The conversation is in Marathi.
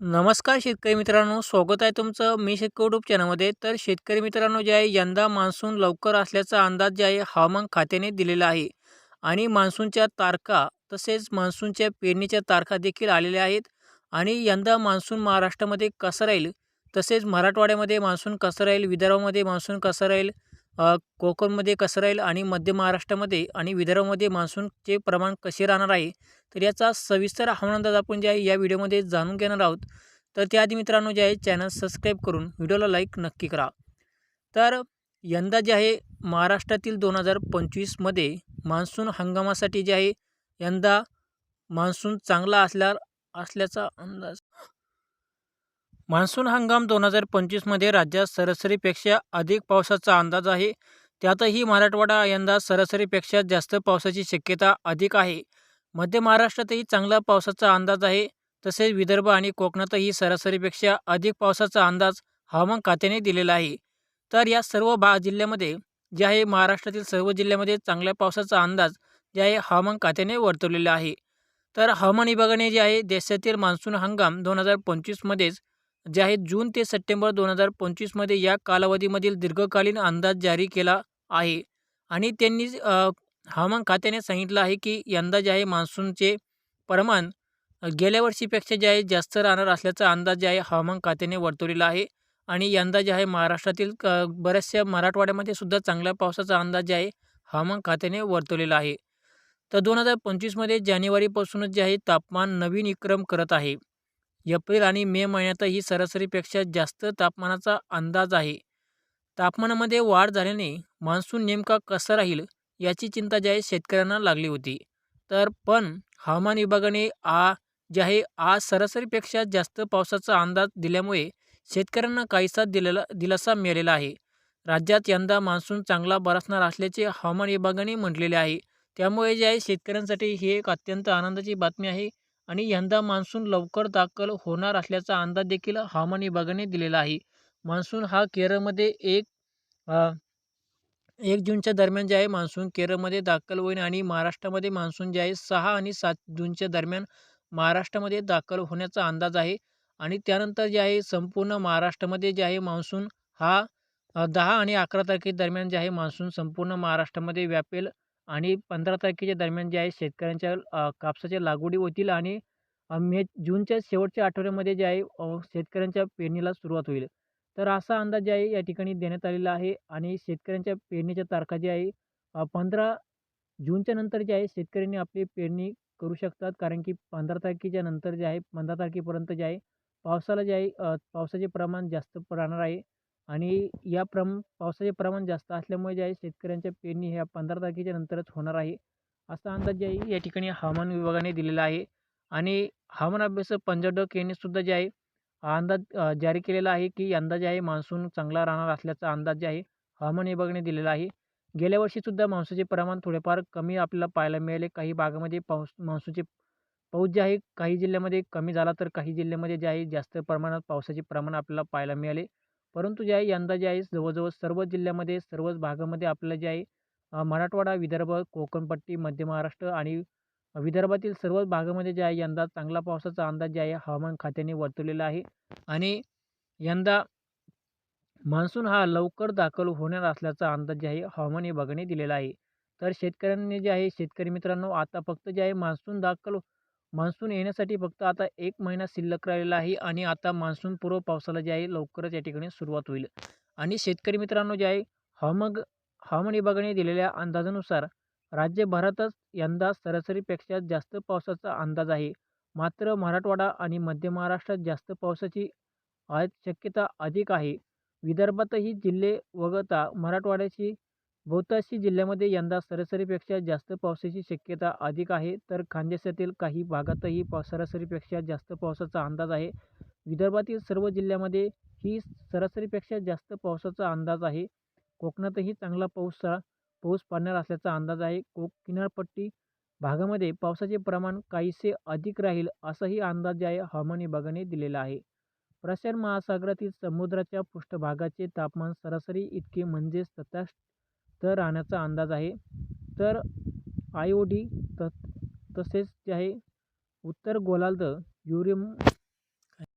नमस्कार शेतकरी मित्रांनो स्वागत आहे तुमचं मी शेतकरी युट्यूब चॅनलमध्ये. तर शेतकरी मित्रांनो जे आहे यंदा मान्सून लवकर असल्याचा अंदाज जे आहे हवामान खात्याने दिलेला आहे. आणि मान्सूनच्या तारखा तसेच मान्सूनच्या पेरणीच्या तारखा देखील आलेल्या आहेत. आणि यंदा मान्सून महाराष्ट्रामध्ये कसं राहील? तसेच मराठवाड्यामध्ये मान्सून कसं राहील? विदर्भामध्ये मान्सून कसं राहील? कोकणमध्ये कसं राहील आणि मध्य महाराष्ट्रामध्ये आणि विदर्भामध्ये मान्सूनचे प्रमाण कसे राहणार आहे तर याचा सविस्तर हवामान अंदाज आपण जे आहे या व्हिडिओमध्ये जाणून घेणार आहोत. तर त्याआधी मित्रांनो जे आहे चॅनल सबस्क्राईब करून व्हिडिओला लाईक नक्की करा. तर यंदा जे आहे महाराष्ट्रातील दोन हजार पंचवीसमध्ये मान्सून हंगामासाठी जे आहे यंदा मान्सून चांगला असल्या असल्याचा अंदाज मान्सून हंगाम दोन हजार पंचवीसमध्ये राज्यात सरासरीपेक्षा अधिक पावसाचा अंदाज आहे. त्यातही मराठवाडा यंदा सरासरीपेक्षा जास्त पावसाची शक्यता अधिक आहे. मध्य महाराष्ट्रातही चांगला पावसाचा अंदाज आहे. तसेच विदर्भ आणि कोकणातही सरासरीपेक्षा अधिक पावसाचा अंदाज हवामान खात्याने दिलेला आहे. तर या सर्व भा जिल्ह्यामध्ये जे आहे महाराष्ट्रातील सर्व जिल्ह्यामध्ये चांगल्या पावसाचा अंदाज जे आहे हवामान खात्याने वर्तवलेला आहे. तर हवामान विभागाने जे आहे देशातील मान्सून हंगाम दोन हजार पंचवीसमध्येच जे आहे जून ते सप्टेंबर दोन हजार पंचवीसमध्ये या कालावधीमधील दीर्घकालीन अंदाज जारी केला आहे. आणि त्यांनी हवामान खात्याने सांगितलं आहे की यंदा जे आहे मान्सूनचे प्रमाण गेल्या वर्षीपेक्षा जे आहे जास्त राहणार असल्याचा अंदाज जे आहे हवामान खात्याने वर्तवलेला आहे. आणि यंदा जे आहे महाराष्ट्रातील क बऱ्याचशा मराठवाड्यामध्ये सुद्धा चांगल्या पावसाचा अंदाज जे आहे हवामान खात्याने वर्तवलेला आहे. तर दोन हजार पंचवीसमध्ये जानेवारीपासूनच जे आहे तापमान नवीन विक्रम करत आहे. एप्रिल आणि मे महिन्यातही सरासरीपेक्षा जास्त तापमानाचा अंदाज आहे. तापमानामध्ये वाढ झाल्याने मान्सून नेमका कसा राहील याची चिंता जी आहे शेतकऱ्यांना लागली होती. तर पण हवामान विभागाने आ जे आहे आज सरासरीपेक्षा जास्त पावसाचा अंदाज दिल्यामुळे शेतकऱ्यांना काहीसा दिलेला दिलासा मिळालेला आहे. राज्यात यंदा मान्सून चांगला बरसणार असल्याचे हवामान विभागाने म्हटलेले आहे. त्यामुळे जे आहे शेतकऱ्यांसाठी ही एक अत्यंत आनंदाची बातमी आहे. आणि यंदा मान्सून लवकर दाखल होणार असल्याचा अंदाज देखील हवामान विभागाने दिलेला आहे. मान्सून हा केरळमध्ये एक एक जूनच्या दरम्यान जे आहे मान्सून केरळमध्ये दाखल होईल आणि महाराष्ट्रामध्ये मान्सून जे आहे सहा आणि सात जूनच्या दरम्यान महाराष्ट्रामध्ये दाखल होण्याचा अंदाज आहे. आणि त्यानंतर जे आहे संपूर्ण महाराष्ट्रामध्ये जे आहे मान्सून हा दहा आणि अकरा तारखेदरम्यान जे आहे मान्सून संपूर्ण महाराष्ट्रामध्ये व्यापेल. आणि पंधरा तारखेच्या दरम्यान जे आहे शेतकऱ्यांच्या कापसाच्या लागवडी होतील आणि मे जूनच्या शेवटच्या आठवड्यामध्ये जे आहे शेतकऱ्यांच्या पेरणीला सुरुवात होईल. तर असा अंदाज जे आहे या ठिकाणी देण्यात आलेला आहे आणि शेतकऱ्यांच्या पेरणीच्या तारखा जे आहे पंधरा जूनच्या नंतर जे आहे शेतकऱ्यांनी आपली पेरणी करू शकतात. कारण की पंधरा तारखेच्या नंतर जे आहे पंधरा तारखेपर्यंत जे आहे पावसाला जे आहे पावसाचे प्रमाण जास्त राहणार आहे. आणि या प्रम पावसाचे प्रमाण जास्त असल्यामुळे जे आहे शेतकऱ्यांच्या पेरणी ह्या पंधरा तारखेच्या नंतरच होणार आहे. असा अंदाज जे आहे या ठिकाणी हवामान विभागाने दिलेला आहे. आणि हवामान अभ्यासक पंजाब डक यांनी सुद्धा जे आहे हा अंदाज जारी केलेला आहे की यंदा जे आहे मान्सून चांगला राहणार असल्याचा अंदाज जे आहे हवामान विभागाने दिलेला आहे. गेल्या वर्षीसुद्धा मान्सूनचे प्रमाण थोडेफार कमी आपल्याला पाहायला मिळाले. काही भागामध्ये पाऊस मान्सूनचे पाऊस जे आहे काही जिल्ह्यामध्ये कमी झाला तर काही जिल्ह्यामध्ये जे आहे जास्त प्रमाणात पावसाचे प्रमाण आपल्याला पाहायला मिळाले. परंतु जे आहे यंदा जे आहे जवळजवळ सर्व जिल्ह्यामध्ये सर्वच भागामध्ये आपल्याला जे आहे मराठवाडा विदर्भ कोकणपट्टी मध्य महाराष्ट्र आणि विदर्भातील सर्वच भागामध्ये जे आहे यंदा चांगला पावसाचा अंदाज जे आहे हवामान खात्याने वर्तवलेला आहे. आणि यंदा मान्सून हा लवकर दाखल होणार असल्याचा अंदाज जे आहे हवामान विभागाने दिलेला आहे. तर शेतकऱ्यांनी जे आहे शेतकरी मित्रांनो आता फक्त जे आहे मान्सून दाखल मान्सून येण्यासाठी फक्त आता एक महिना शिल्लक राहिलेला आहे आणि आता मान्सून पूर्व पावसाला जे आहे लवकरच या ठिकाणी सुरुवात होईल. आणि शेतकरी मित्रांनो जे आहे हवामग हवामान विभागाने दिलेल्या अंदाजानुसार राज्यभरातच यंदा सरासरीपेक्षा जास्त पावसाचा अंदाज आहे. मात्र मराठवाडा आणि मध्य महाराष्ट्रात जास्त पावसाची आज शक्यता अधिक आहे. विदर्भातही जिल्हे वगळता मराठवाड्याची बहुतांशी जिल्ह्यामध्ये यंदा सरासरीपेक्षा जास्त पावसाची शक्यता अधिक आहे. तर खानदेशातील काही भागातही पाव सरासरीपेक्षा जास्त पावसाचा अंदाज आहे. विदर्भातील सर्व जिल्ह्यामध्ये ही सरासरीपेक्षा जास्त पावसाचा अंदाज आहे. कोकणातही चांगला पाऊस पाऊस पडणार असल्याचा अंदाज आहे. कोक किनारपट्टी भागामध्ये पावसाचे प्रमाण काहीसे अधिक राहील असाही अंदाज जे आहे. हवामान विभागाने दिलेला आहे. प्रशांत महासागरातील समुद्राच्या पृष्ठभागाचे तापमान सरासरी इतके म्हणजेच तर राहण्याचा अंदाज आहे. तर आय ओ डी त तसेच जे आहे. उत्तर गोलार्ध युरेम